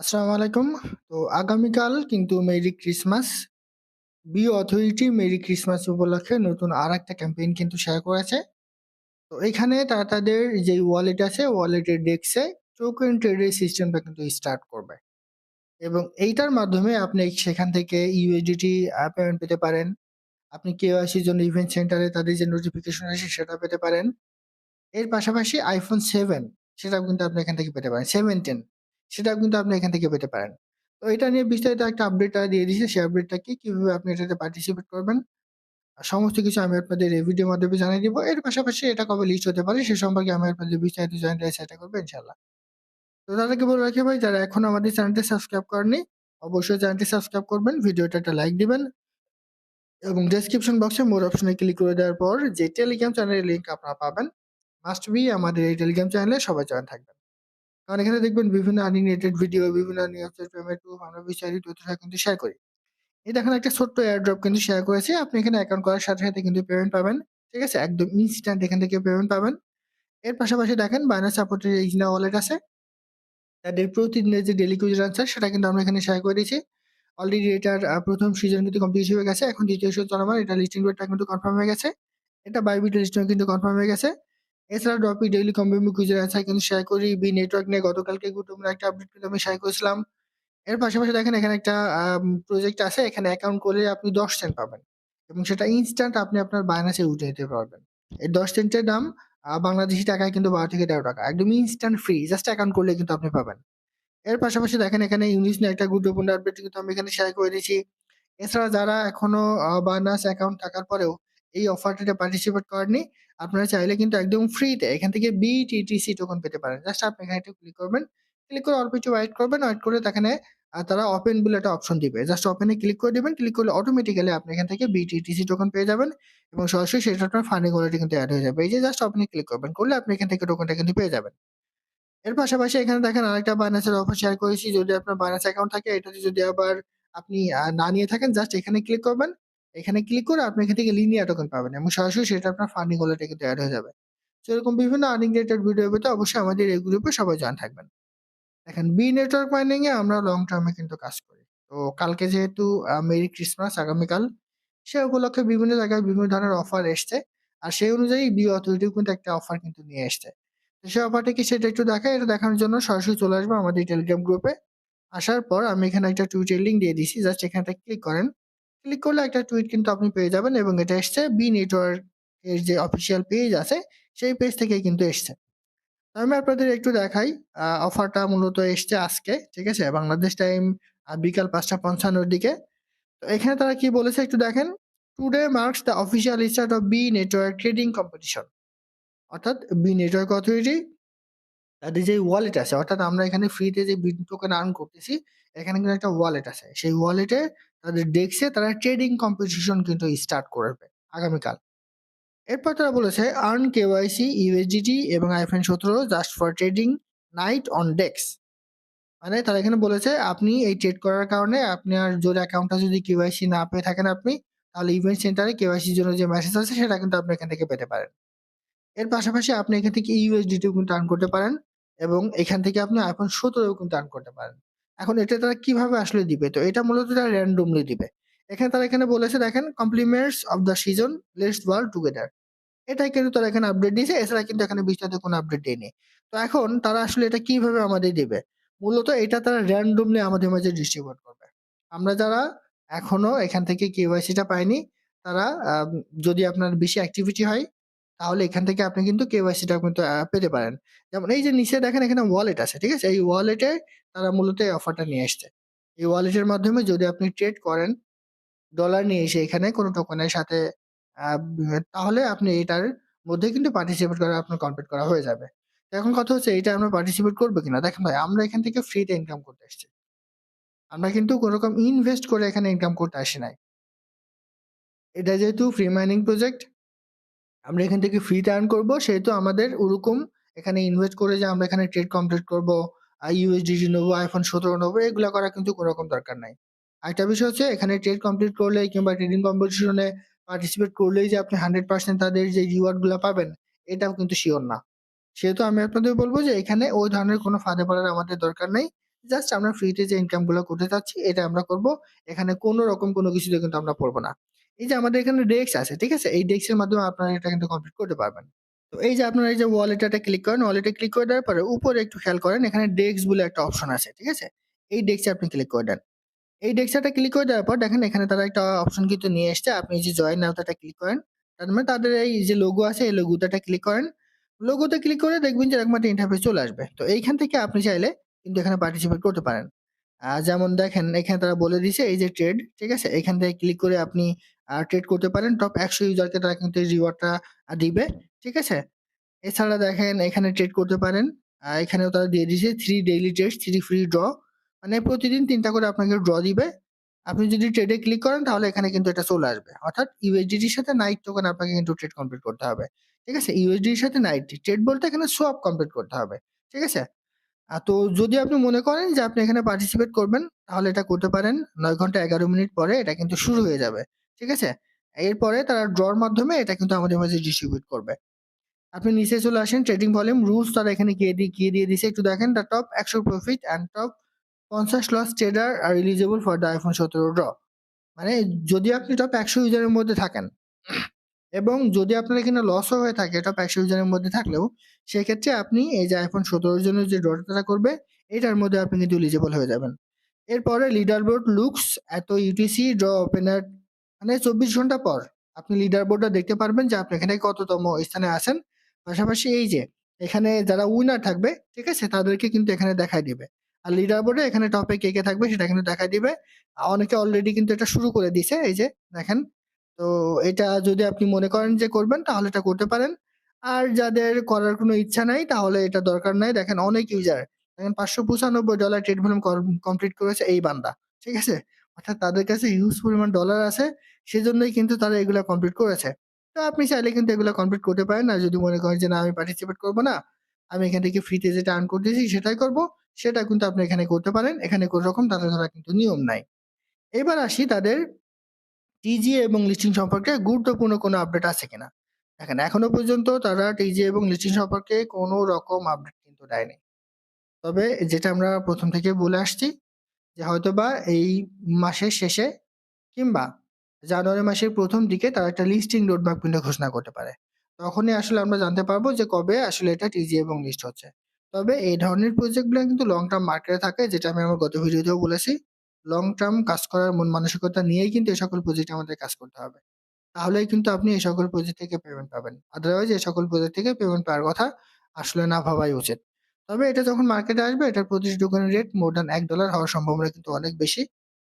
আসসালামু আলাইকুম। তো আগামীকাল কিন্তু merry Christmas. B authority merry Christmas উপলক্ষে নতুন আর একটা ক্যাম্পেইন কিন্তু শেয়ার করেছে। তো এখানে তারা তাদের যে ওয়ালেট আছে ওয়ালেটের ডেস্কে টোকেন ট্রেডের সিস্টেমটা কিন্তু স্টার্ট করবে। এবং এইটার মাধ্যমে আপনি সেখান থেকে ইউএসডিটি পেমেন্ট পেতে পারেন। আপনি কেওয়াইসির জন্য ইভেন্ট সেন্টারে তাদের যে নোটিফিকেশন আসে সেটা পেতে পারেন। এর পাশাপাশি আইফোন সেভেন সেটাও কিন্তু আপনি এখান থেকে পেতে পারেন। 7, 10 সেটাও কিন্তু আপনি এখান থেকে পেতে পারেন। তো এটা নিয়ে বিস্তারিত একটা আপডেট দিয়ে দিয়েছে। সেই আপডেটটা কি? কীভাবে আপনি এটাতে পার্টিসিপেট করবেন? সমস্ত কিছু আমি আপনাদের এই ভিডিওর মাধ্যমে জানিয়ে দিব। এর পাশাপাশি এটা কবে লিস্ট হতে পারে সে সম্পর্কে আমি আপনাদের বিস্তারিত জানাতে চেষ্টা করব ইনশাআল্লাহ। তো আগে বলে রাখি ভাই যারা এখন আমাদের চ্যানেলটি সাবস্ক্রাইব করেনি অবশ্যই চ্যানেলটি সাবস্ক্রাইব করবেন। ভিডিওটা একটা লাইক দিবেন। এবং ডেসক্রিপশন বক্সে মোর অপশনে ক্লিক করে দেওয়ার পর যে টেলিগ্রাম চ্যানেলের লিঙ্ক আপনারা পাবেন, মাস্ট বি আমাদের এই টেলিগ্রাম চ্যানেলে সবাই জয়েন থাকবেন। কারণ এখানে দেখবেন বিভিন্ন আর্নিং রিলেটেড ভিডিও, বিভিন্ন নিউজ পেমেন্ট প্রুফ আমরা বিস্তারিত তথ্যটা কিন্তু শেয়ার করি। এই দেখেন একটা ছোট্ট এয়ারড্রপ কিন্তু শেয়ার করেছি। আপনি এখানে অ্যাকাউন্ট করার সাথে, সাথে কিন্তু পেমেন্ট পাবেন। ঠিক আছে? একদম ইনস্ট্যান্ট এখান থেকে পেমেন্ট পাবেন। এর পাশাপাশি দেখেন বাইন্যান্স সাপোর্টের ইগনা ওয়ালেট আছে। তাদের প্রতিদিনের যে ডেলি কুইজ আনসার সেটা কিন্তু আমরা এখানে শেয়ার করে দিয়েছি। অলরেডি এটার প্রথম ১ম সিজন কিন্তু কমপ্লিট হয়ে গেছে। এখন দ্বিতীয় সিজন চলমান। এটা লিস্টিং রেটটা কিন্তু কনফার্ম হয়ে গেছে। এটা বাইবিট লিস্টিং কিন্তু কনফার্ম হয়ে গেছে। এছাড়া ড্রপি ডেইলি কম্বিমি কুইজের অ্যান্সার কিন্তু শেয়ার করি। বি নেটওয়ার্ক নিয়ে গতকালকে গুরুত্বপূর্ণ একটা আপডেট কিন্তু আমি শেয়ার করেছিলাম। এর পাশাপাশি দেখেন, এখানে একটা প্রজেক্ট আছে। এখানে অ্যাকাউন্ট করলে আপনি ১০ সেন্ট পাবেন। এবং সেটা ইনস্ট্যান্ট আপনি আপনার বাইন্যান্সে উঠে নিতে পারবেন। এই ১০ সেন্টের দাম বাংলাদেশী টাকায় কিন্তু ১২ থেকে ১৩ টাকা। একদম ইনস্ট্যান্ট ফ্রি। জাস্ট অ্যাকাউন্ট করলে কিন্তু আপনি পাবেন। এর পাশাপাশি দেখেন, এখানে ইউনিস নিয়ে একটা গুরুত্বপূর্ণ আপডেট কিন্তু আমি এখানে শেয়ার করে দিয়েছি। এছাড়া যারা এখনও আ বাইন্যান্স অ্যাকাউন্ট থাকার পরেও এই অফারটিতে পার্টিসিপেট করেননি, আপনারা চাইলে কিন্তু একদম ফ্রিতে এখান থেকে বিটিটিসি টোকেন পেতে পারেন। জাস্ট আপনি এখানে একটু ক্লিক করবেন। ক্লিক করে অল্প একটু ওয়েট করবেন। ওয়েট করে এখানে তারা ওপেন বলে একটা অপশন দিবে। জাস্ট ওপেনে ক্লিক করে দিবেন। ক্লিক করলে অটোমেটিক্যালি আপনি এখান থেকে বিটিটিসি টোকেন পেয়ে যাবেন এবং সরাসরি সেটা আপনার ফান্ডিং ওয়ালেটে কিন্তু অ্যাড হয়ে যাবে। এই যে জাস্ট ওপেন ক্লিক করবেন। করলে আপনি এখান থেকে টোকেনটা কিন্তু পেয়ে যাবেন। এর পাশাপাশি এখানে দেখেন আরেকটা বাইন্যান্সের অফার শেয়ার করেছি। যদি আপনার বাইন্যান্স অ্যাকাউন্ট থাকে এটাতে যদি আবার আপনি না নিয়ে থাকেন জাস্ট এখানে ক্লিক করবেন। এখানে ক্লিক করে আপনি এখান থেকে লিনিয়ার টোকেন পাবেন এবং সরাসরি সেটা আপনার ফান্ডিং ওয়ালেটে কিন্তু এড হয়ে যাবে। তো এরকম বিভিন্ন আর্নিং রিলেটেড ভিডিও পেতে অবশ্যই আমাদের এই গ্রুপে সবাই জয়েন থাকবেন। দেখেন বি নেটওয়ার্ক মাইনিং এ আমরা লং টার্মে কিন্তু কাজ করি। তো কালকে যেহেতু মেরি ক্রিসমাস আগামীকাল, সে উপলক্ষে বিভিন্ন জায়গায় বিভিন্ন ধরনের অফার এসছে। আর সেই অনুযায়ী বি অথরিটিও কিন্তু একটা অফার কিন্তু নিয়ে এসছে। সেই অফারটা কি সেটা একটু দেখাই। এটা দেখানোর জন্য সরাসরি চলে আসব আমাদের টেলিগ্রাম গ্রুপে। আসার পর আমি এখানে একটা টুইটের লিংক দিয়ে দিছি। জাস্ট এখানটায় ক্লিক করেন। ক্লিক করলে একটা টুইট কিন্তু আপনি পেয়ে যাবেন এবং এটা এসছে বি নেটওয়ার্ক এর যে অফিসিয়াল পেজ আছে সেই পেজ থেকেই কিন্তু এসছে। আমি আপনাদের একটু দেখাই। অফারটা মূলত এসছে আজকে। ঠিক আছে? বাংলাদেশ টাইম বিকাল ৫টা ৫৫ র দিকে। তো এখানে তারা কি বলেছে একটু দেখেন। Today marks the official start of B network trading competition. অর্থাৎ বি নেটওয়ার্ক অথরিটি তাদের যে ওয়ালেট আছে অর্থাৎ আমরা এখানে ফ্রিতে যে বিট টোকেন আর্ন করতেছি, এখানে কিন্তু একটা ওয়ালেট আছে। সেই ওয়ালেটে তাদের ডেস্কে তারা ট্রেডিং কম্পিটিশন কিন্তু স্টার্ট করবে আগামীকাল। এরপর তারা বলেছে আর্ন কেওয়াইসি, ইউএসডিটি এবং iPhone 17 just for trading night on DEX. মানে তারা এখানে বলেছে আপনি এই ট্রেড করার কারণে আপনার জোর অ্যাকাউন্টটা যদি কেওয়াইসি না পেয়ে থাকেন আপনি, তাহলে ইভেন্ট সেন্টারে কেওয়াইসির জন্য যে মেসেজ আছে সেটা কিন্তু আপনি এখান থেকে পেতে পারেন। এর পাশাপাশি আপনি এখান থেকে ইউএসডিটিও কিন্তু আর্ন করতে পারেন এবং এখান থেকে আপনি আইফোন 17 ও কিন্তু আর্ন করতে পারেন। এখন এটা তারা কীভাবে আসলে দিবে? তো এটা মূলত তারা র‍্যান্ডমলি দিবে। এখানে তারা এখানে বলেছে দেখেন compliments of the season let's work together. এটাই কিন্তু তারা এখানে আপডেট দিয়েছে। এছাড়া কিন্তু এখানে বিস্তারিত কোনো আপডেট দেয়নি। তো এখন তারা আসলে এটা কীভাবে আমাদের দিবে? মূলত এটা তারা র‍্যান্ডমলি আমাদের মাঝে ডিস্ট্রিবিউট করবে। আমরা যারা এখনও এখান থেকে কেওয়াইসিটা পাইনি, তারা যদি আপনার বেশি অ্যাক্টিভিটি হয়, তাহলে এখান থেকে আপনি কিন্তু কেওয়াইসিটা কিন্তু পেতে পারেন। যেমন এই যে নিচে দেখেন এখানে ওয়ালেট আছে। ঠিক আছে? এই ওয়ালেটে তারা মূলত এই অফারটা নিয়ে আসছে এই ওয়ালেটের মাধ্যমে যদি আপনি ট্রেড করেন, ডলার নিয়ে এসে এখানে কোনো টোকনের সাথে তাহলে আপনি এটার মধ্যে কিন্তু পার্টিসিপেট করা আপনার কমপ্লিট করা হয়ে যাবে। এখন কথা হচ্ছে এইটা আমরা পার্টিসিপেট করব কিনা? দেখেন ভাই আমরা এখান থেকে ফ্রিতে ইনকাম করতে এসেছি। আমরা কিন্তু কোন রকম ইনভেস্ট করে এখানে ইনকাম করতে আসি নাই। এটা যেহেতু ফ্রি মাইনিং প্রজেক্ট আমরা এখান থেকে ফ্রিতে আর্ন করব সেহেতু আমাদের ওরকম এখানে ইনভেস্ট করে যে আমরা এখানে ট্রেড কমপ্লিট করব, ইউএসডিটি নেব, আইফোন সতেরো নেব এগুলো করা কিন্তু কোনো রকম দরকার নাই। আরেকটা বিষয় হচ্ছে এখানে ট্রেড কমপ্লিট করলেই কিংবা ট্রেডিং কম্পিটিশনে পার্টিসিপেট করলেই যে আপনি 100% তাদের যে রিওয়ার্ডগুলা পাবেন, এটাও কিন্তু শিওর না। সেহেতু আমি আপনাদের বলব যে এখানে ওই ধরনের কোনো ফাঁদে পড়ার আমাদের দরকার নেই। জাস্ট আমরা ফ্রিতে যে ইনকামগুলো করতে চাচ্ছি এটা আমরা করব। এখানে কোনো রকম কোনো কিছুতে কিন্তু আমরা পড়ব না। এই যে আমাদের এখানে ডেস্ক আছে, ঠিক আছে? এই ডেস্কের মাধ্যমে আপনারা এটা কিন্তু কমপ্লিট করতে পারবেন। তো এই যে আপনারা এই যে ওয়ালেটটাতে ক্লিক করেন, ওয়ালেটে ক্লিক করে দেওয়ার পরে উপরে একটু খেয়াল করেন এখানে ডেস্ক বলে একটা অপশন আছে, ঠিক আছে? এই ডেস্কে আপনি ক্লিক করে দেন। এই ডেস্কটাতে ক্লিক করে দেওয়ার পর দেখেন এখানে তারা একটা অপশন কিন্তু নিয়ে এসছে। আপনি যে জয়েন নাওতাটা ক্লিক করেন। তার মানে তাদের এই যে লোগো আছে এই লোগোটাতে ক্লিক করেন। লোগোতে ক্লিক করে দেখবেন যে এরকম একটা ইন্টারফেস চলে আসবে। তো এইখান থেকে আপনি চাইলে কিন্তু এখানে পার্টিসিপেট করতে পারেন। যেমন দেখেন এখানে তারা বলে দিয়েছে এই যে ট্রেড, ঠিক আছে? এখান থেকে ক্লিক করে আপনি ট্রেড করতে পারেন। টপ ১০০ ইউজারকে তারা কিন্তু এই রিওয়ার্ডটা দিবে, ঠিক আছে? এছাড়া দেখেন এখানে ট্রেড করতে পারেন। এখানেও তারা দিয়ে দিয়েছে three daily trades, 3 free draw. মানে প্রতিদিন ৩ টা করে আপনাকে ড্র দিবে। আপনি যদি ট্রেডে ক্লিক করেন তাহলে এখানে কিন্তু এটা চলে আসবে। অর্থাৎ ইউএসডিটির সাথে নাইট টোকেন আপনাকে কিন্তু ট্রেড কমপ্লিট করতে হবে। ঠিক আছে? ইউএসডির সাথে নাইট ট্রেড বলতে এখানে সোয়াপ কমপ্লিট করতে হবে। ঠিক আছে? তো যদি আপনি মনে করেন যে আপনি এখানে পার্টিসিপেট করবেন তাহলে এটা করতে পারেন। নয় ঘণ্টা ১১ মিনিট পরে এটা কিন্তু শুরু হয়ে যাবে। ঠিক আছে? এরপরে তারা ড্রর মাধ্যমে এটা কিন্তু আমাদের মাঝে ডিস্ট্রিবিউট করবে। আপনি নিচে চলে আসেন ট্রেডিং ভলিউম রুলস তারা এখানে গিয়ে দিয়ে গিয়ে দিয়ে দিছে একটু দেখেন the top ১০০ profit and top ৫০ loss trader are eligible for the iPhone সতেরো ড্র। মানে যদি আপনি টপ ১০০ ইউজারের মধ্যে থাকেন এবং যদি আপনার এখানে লসও হয়ে থাকে টপ ১০০ ইউজারের মধ্যে থাকলেও, সেক্ষেত্রে আপনি এই যে আইফোন 17 এর জন্য যে ড্রটা করবে, এটার মধ্যে আপনি কিন্তু এলিজিবল হয়ে যাবেন। এরপরে লিডার বোর্ড লুকস এত ইউটিসি ড্র ওপেনার মানে ২৪ ঘণ্টা পর আপনি লিডার বোর্ডটা দেখতে পারবেন যে আপনি এখানে কততম স্থানে আছেন। পাশাপাশি এই যে এখানে যারা উইনার থাকবে, ঠিক আছে? তাদেরকে কিন্তু এখানে দেখায় দিবে। আর লিডার বোর্ডে এখানে টপে কে, কে থাকবে সেটা কিন্তু দেখায় দিবে। অনেকে অলরেডি কিন্তু এটা শুরু করে দিছে এই যে দেখেন। তো এটা যদি আপনি মনে করেন যে করবেন তাহলে এটা করতে পারেন। আর যাদের করার কোনো ইচ্ছা নাই তাহলে এটা দরকার নাই। দেখেন অনেক ইউজার দেখেন $৫৯৫ ট্রেড ভলিউম কম কমপ্লিট করেছে এই বান্দা। ঠিক আছে? অর্থাৎ তাদের কাছে হিউজ পরিমাণ ডলার আছে সেজন্যই কিন্তু তারা এগুলা কমপ্লিট করেছে। তো আপনি চাইলে কিন্তু এগুলা কমপ্লিট করতে পারেন। আর যদি মনে করেন যে না আমি পার্টিসিপেট করব না, আমি এখান থেকে ফ্রিতে যেটা আর্ন করতেছি সেটাই করব, সেটা কিন্তু আপনি এখানে করতে পারেন। এখানে কোনো রকম তাদের ধরা কিন্তু নিয়ম নাই। এবার আসি তাদের টিজিএ এবং লিস্টিং সম্পর্কে গুরুত্বপূর্ণ কোনো আপডেট আছে কিনা? দেখেন এখনও পর্যন্ত তারা টিজিএ এবং লিস্টিং সম্পর্কে কোনো রকম আপডেট কিন্তু দেয়নি। তবে যেটা আমরা প্রথম থেকে বলে আসছি যে হয়তো বা এই মাসের শেষে কিংবা জানুয়ারি মাসের প্রথম দিকে তারা একটা লিস্টিং রোডম্যাপ কিন্তু ঘোষণা করতে পারে। তখনই আসলে আমরা জানতে পারব যে কবে আসলে এটা টিজি এবং লিস্ট হচ্ছে। তবে এই ধরনের প্রজেক্টগুলো কিন্তু লং টার্ম মার্কেটে থাকে, যেটা আমি আমার গত ভিডিওতেও বলেছি। লং টার্ম কাজ করার মন মানসিকতা নিয়েই কিন্তু এই সকল প্রজেক্টে আমাদের কাজ করতে হবে। তাহলেই কিন্তু আপনি এই সকল প্রজেক্ট থেকে পেমেন্ট পাবেন। আদারওয়াইজ এই সকল প্রজেক্ট থেকে পেমেন্ট পাওয়ার কথা আসলে না ভাবাই উচিত। তবে এটা যখন মার্কেটে আসবে এটার প্রতি টোকেনের রেট মোর দ্যান এক ডলার হওয়ার সম্ভাবনা কিন্তু অনেক বেশি।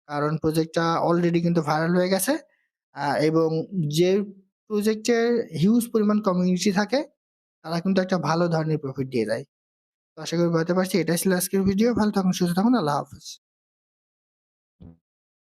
কারণ প্রজেক্টটা অলরেডি কিন্তু ভাইরাল হয়ে গেছে। এবং যে প্রজেক্টের হিউজ পরিমাণ কমিউনিটি থাকে তারা কিন্তু একটা ভালো ধরনের প্রফিট দিয়ে দেয়। তো আশা করি বলতে পারছি এটাই ছিল আজকের ভিডিও। ভালো থাকুন, সুস্থ থাকুন। আল্লাহ হাফেজ।